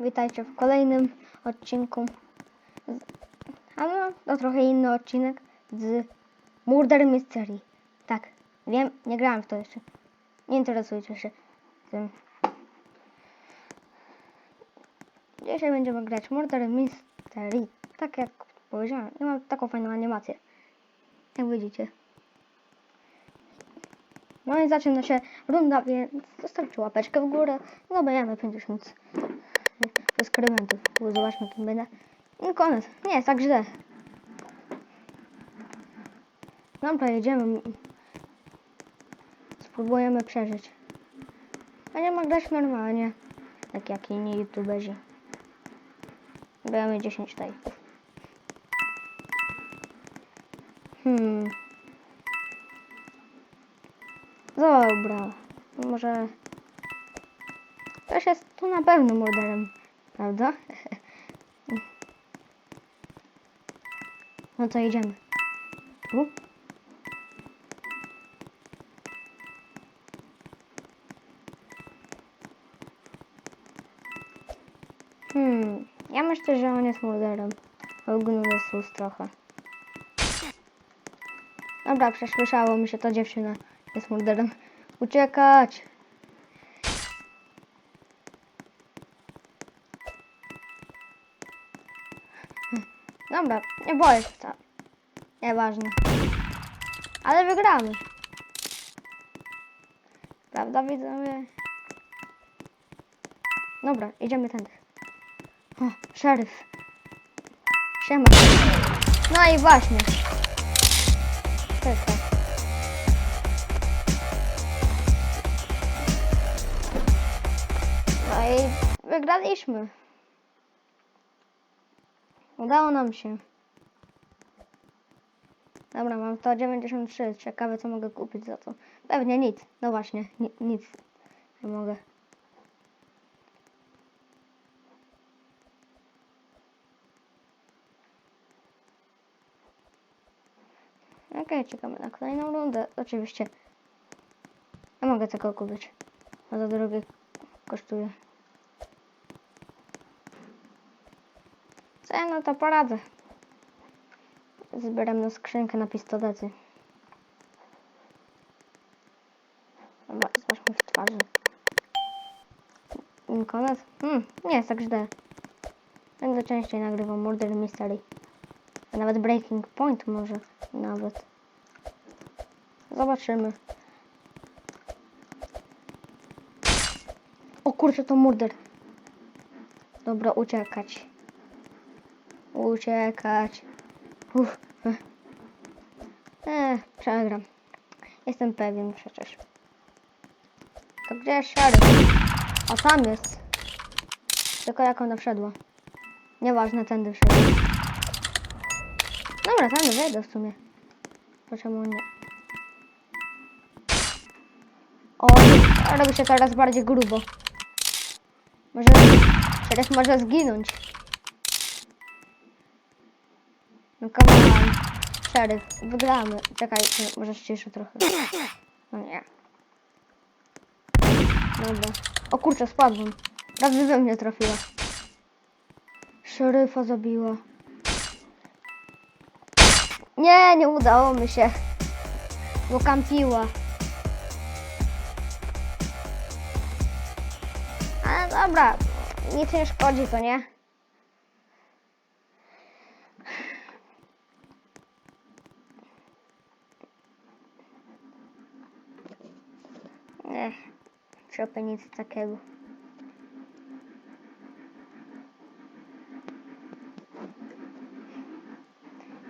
witajcie w kolejnym odcinku. A no, to trochę inny odcinek z Murder Mystery. Tak, wiem, nie grałem w to jeszcze. Nie interesujcie się tym. Dzisiaj będziemy grać Murder Mystery. Tak jak powiedziałem, i mam taką fajną animację. Jak widzicie. No i zaczyna się runda, więc zostawcie łapeczkę w górę. Zdobędziemy 50 ekskrementów. Zobaczmy, kim będę. I koniec. Nie jest tak źle. Dobra, jedziemy. Spróbujemy przeżyć. Będziemy grać normalnie. Tak jak inni youtuberzy. Będziemy 10 tajków. Hmm. Dobra. Może... Ktoś jest tu na pewno morderem, prawda? No to idziemy. Tu? Hmm, ja myślę, że on jest morderem. Ogólnie jest sus trochę. Dobra, przesłyszało mi się, to dziewczyna jest morderem. Uciekać! Dobra, nie boję się wcale. Nieważne. Ale wygramy. Prawda, widzowie? Dobra, idziemy tędy. O, szeryf. Siema. No i właśnie. Czekaj. No i wygraliśmy. Udało nam się. Dobra, mam 193. Ciekawe, co mogę kupić za to. Pewnie nic. No właśnie, ni nic nie mogę. Okej, czekamy na kolejną rundę. Oczywiście. Ja mogę tego kupić. A za drogie kosztuje. Ja na to poradzę? Zbieram na skrzynkę na pistolety. Dobra, zobaczmy w twarzy. Koniec? Hmm, nie jest tak źle. Będę częściej nagrywał Murder Mystery. A nawet Breaking Point może. Nawet. Zobaczymy. O kurczę, to murder. Dobra, uciekać. Uciekać. Uff. Eee, przegram. Jestem pewien przecież. To gdzie jest? A tam jest. Tylko jak ona wszedła. Nieważne, tędy wszedł. Dobra, tędy wejdę w sumie. To czemu nie? O, robi się coraz bardziej grubo. Może... Szeryf może zginąć. No come on. Szeryf, wygramy. Czekaj, może ściszę trochę. No nie. Dobra. O kurczę, spadłem. Prawie we mnie trafiła. Szeryfa zabiła. Nie, nie udało mi się. Bo kampiła. Ale dobra, nic nie szkodzi, to nie? Nie, trzeba nic takiego.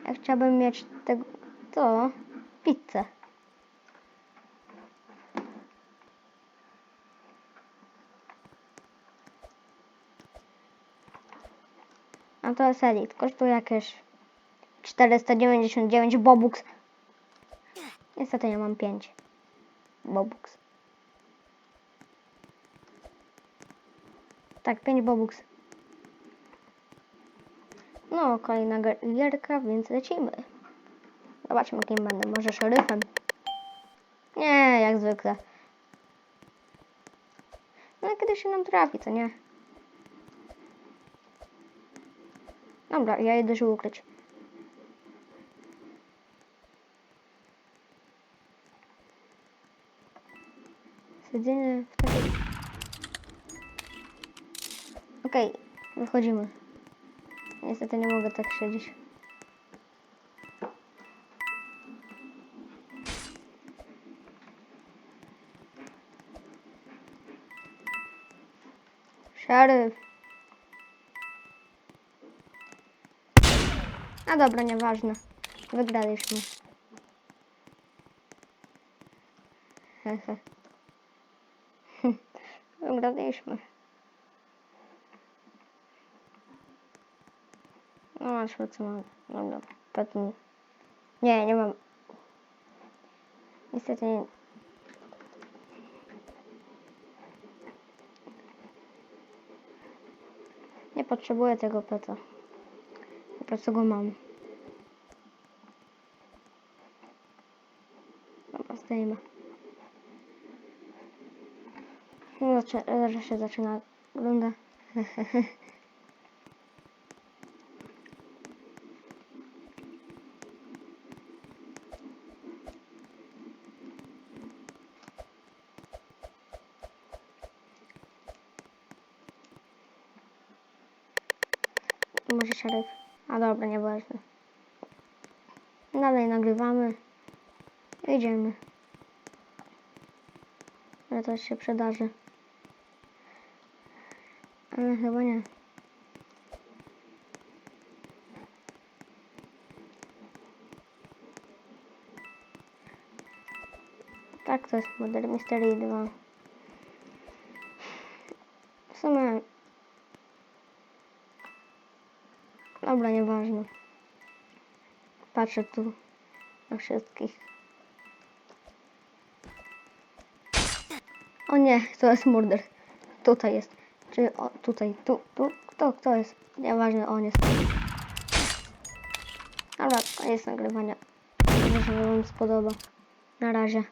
Ja chciałbym mieć tego, to, pizzę. A to jest Elite. Kosztuje jakieś 499 Bobux. Niestety nie mam 5 Bobux. Tak, 5 Bobux. No, kolejna gier- gierka, więc lecimy. Zobaczmy, kim będę. Może szeryfem? Nie, jak zwykle. No, kiedy się nam trafi, to nie? Dobra, ja idę się ukryć. Siedzenie w takiej... Okej, wychodzimy. Niestety nie mogę tak siedzieć. Szeryf. A dobra, nieważne. Wygraliśmy. Wygraliśmy. No, masz co mam. Dobra, pewnie. Nie, nie mam. Niestety nie. Nie potrzebuję tego peta. Po prostu go mam. Dobra, zdejmę. Zaczy- się zaczyna runda. Może szereg. A dobra, nieważne. Dalej nagrywamy. Idziemy. Ale to się przydarzy. Ale chyba nie. Tak, to jest model Mystery 2. W sumie... Dobra, nieważne. Patrzę tu na wszystkich. O nie, to jest murder. Tutaj jest. Czy o, tutaj, tu, tu, kto, kto jest? Nieważne, on jest. Dobra, koniec nagrywania. Mam nadzieję, że wam spodoba. Na razie.